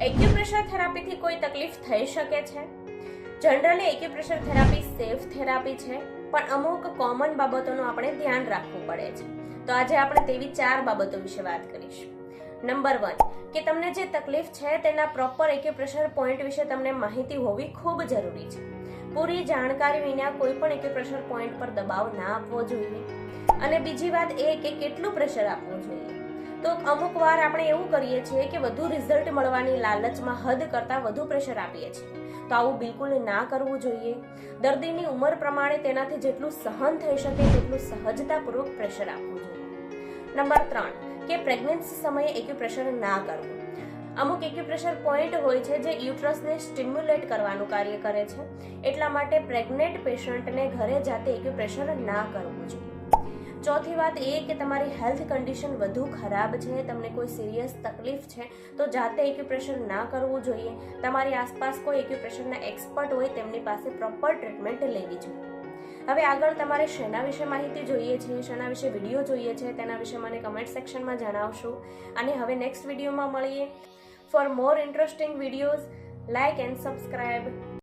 Acupressure થેરાપીથી કોઈ તકલીફ થઈ શકે છે? Generally acupressure therapy safe therapy છે, પણ અમુક કોમન બાબતોનું આપણે ધ્યાન રાખવું પડે છે. તો આજે આપણે તેવી ચાર બાબતો વિશે વાત કરીશું. નંબર વન, કે તમને જે તકલીફ છે તેના પ્રોપર એક્યુપ્રેશર પોઈન્ટ વિશે તમને માહિતી હોવી ખૂબ જરૂરી છે. પૂરી જાણકારી વિના કોઈ પણ એક્યુપ્રેશર પોઈન્ટ પર દબાવ ના આપવો જોઈએ. અને બીજી વાત એ કે કેટલું પ્રેશર આપવું જોઈએ. તો અમુક વાર આપણે એવું કરીએ છીએ કે વધુ રિઝલ્ટ મળવાની લાલચમાં હદ કરતાં વધુ પ્રેશર આપીએ છીએ. તો આવું બિલકુલ ના કરવું જોઈએ. દર્દીની ઉંમર પ્રમાણે તેનાથી જેટલું સહન થઈ શકે તેટલું સહજતાપૂર્વક પ્રેશર આપવું જોઈએ. નંબર ત્રણ, કે પ્રેગ્નન્સી સમયે એક્યુપ્રેશર ના કરવું. અમુક એક્યુપ્રેશર પોઈન્ટ હોય છે જે યુટ્રસને સ્ટિમ્યુલેટ કરવાનું કાર્ય કરે છે. એટલા માટે પ્રેગ્નેન્ટ પેશન્ટને ઘરે જાતે એક્યુપ્રેશર ના કરવું જોઈએ. ચોથી વાત એ કે તમારી હેલ્થ કન્ડિશન વધુ ખરાબ છે, તમને કોઈ સિરિયસ તકલીફ છે, તો જાતે એક્યુપ્રેશર ના કરવું જોઈએ. તમારી આસપાસ કોઈ એક્યુપ્રેશરના એક્સપર્ટ હોય, તેમની પાસે પ્રોપર ટ્રીટમેન્ટ લેવી જોઈએ. હવે આગળ તમારે શેના વિશે માહિતી જોઈએ છે, શેના વિશે વીડિયો જોઈએ છે, તેના વિશે મને કમેન્ટ સેક્શનમાં જણાવશો. અને હવે નેક્સ્ટ વિડીયોમાં મળીએ. For more interesting videos like and subscribe